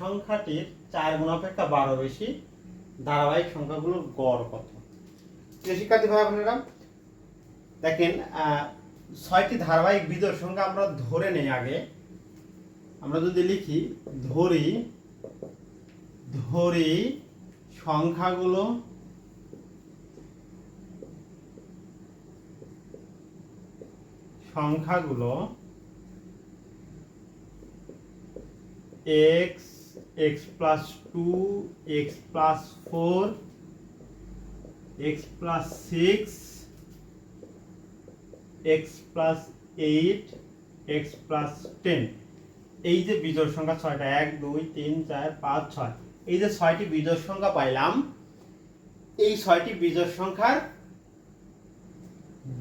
সংখ্যাটির চার গুণ অপেক্ষা বারো বেশি, ধারাবাহিক সংখ্যাগুলোর গড় কত? শিক্ষার্থী ভাই বোনেরা, দেখেন ছয়টি ধারাবাহিক বিজোড় সংখ্যা আমরা ধরে নেই আগে। আমরা যদি লিখি, ধরি ধরি সংখ্যাগুলো সংখ্যাগুলো x x plus two x plus four x plus six x plus eight x plus ten এই যে বিজোড় সংখ্যা ছয়টা, এক, দুই, তিন, চার, পাঁচ, ছয়। এই যে ছয়টি বিজোড় সংখ্যা পাইলাম, এই ছয়টি বিজোড় সংখ্যার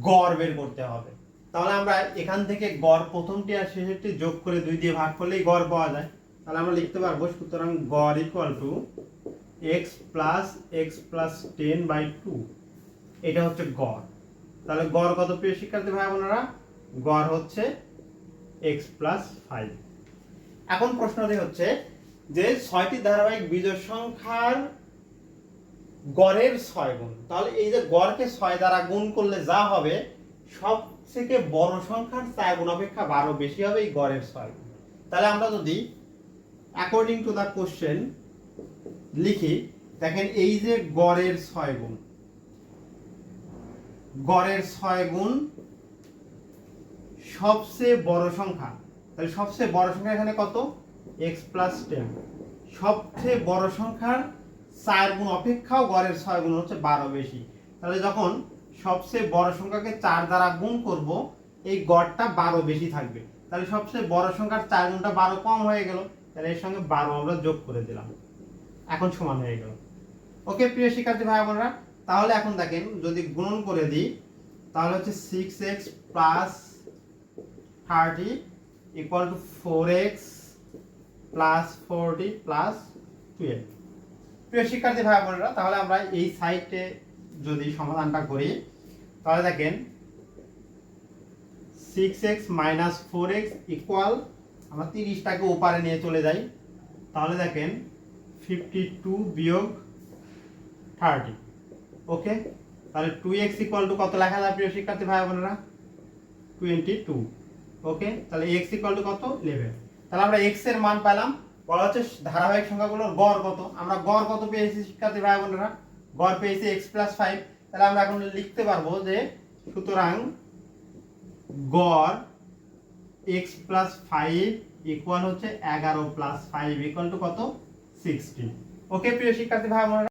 গড় বের করতে হবে। তাহলে আমরা এখান থেকে গড় প্রথমটি আর শেষেরটি যোগ করে দুই দিয়ে ভাগ করলেই গড় পাওয়া যায়। তাহলে আমরা লিখতে পারব, সুতরাং গড় equal to x plus x plus ten by two এটা হচ্ছে গড়। তাহলে গড় কত প্রিয় শিক্ষার্থী ভাই বোনেরা? গড় হচ্ছে এক্স প্লাস ফাইভ এখন প্রশ্নটি হচ্ছে যে ছয়টি ধারাবাহিক বিজয় সংখ্যার গড়ের ছয় গুণ। তাহলে এই যে গড়কে ছয় দ্বারা গুণ করলে যা হবে সব থেকে বড় সংখ্যার চার গুণ অপেক্ষা বারো বেশি হবে এই গড়ের ছয় গুণ। তাহলে আমরা যদি অ্যাকর্ডিং টু দ্য কোশ্চেন লিখি, দেখেন এই যে গড়ের ছয় গুণ। গড়ের ছয় গুণ সবচেয়ে বড় সংখ্যা। তাহলে সবচেয়ে বড় সংখ্যা এখানে কত? এক্স প্লাস টেন সবচেয়ে বড় সংখ্যার চার গুণ অপেক্ষাও গড়ের ছয় গুণ হচ্ছে বারো বেশি। তাহলে যখন সবচেয়ে বড় সংখ্যাকে চার দ্বারা গুণ করব, এই গড়টা বারো বেশি থাকবে। তাহলে সবচেয়ে বড় সংখ্যার চার গুণটা বারো কম হয়ে গেল। তাহলে এর সঙ্গে বারো আমরা যোগ করে দিলাম। এখন সমান হয়ে গেল। ওকে, প্রিয় শিক্ষার্থী ভাই, বোনেরা, তাহলে এখন দেখেন, যদি গুণন করে দিই, তাহলে হচ্ছে six x plus thirty equal to four x plus forty plus twelve প্রিয় শিক্ষার্থী ভাই, বোনেরা, তাহলে আমরা এই সাইটে যদি সমাধানটা করি, তাহলে দেখেন six x minus four x equal আমরা তিরিশটাকে ওপারে নিয়ে চলে যাই। তাহলে দেখেন ফিফটি টু বিয়োগ থার্টি ওকে তাহলে টু এক্স ইকুয়াল টু কত লেখা যায় প্রিয় শিক্ষার্থী ভাই বোনেরা? টোয়েন্টি টু ওকে তাহলে এক্স ইকুয়াল টু কত? ইলেভেন তাহলে আমরা এক্সের মান পেলাম। বলা হচ্ছে ধারাবাহিক সংখ্যাগুলোর গড় কত? আমরা গড় কত পেয়েছি শিক্ষার্থী ভাই বোনেরা? গড় পেয়েছি এক্স প্লাস ফাইভ তাহলে আমরা এখন লিখতে পারব যে সুতরাং গড় এক্স প্লাস ফাইভ ইকুয়াল হচ্ছে এগারো প্লাস ফাইভ ইকুয়াল টু কত? সিক্সটি ওকে প্রিয় শিক্ষার্থী ভাই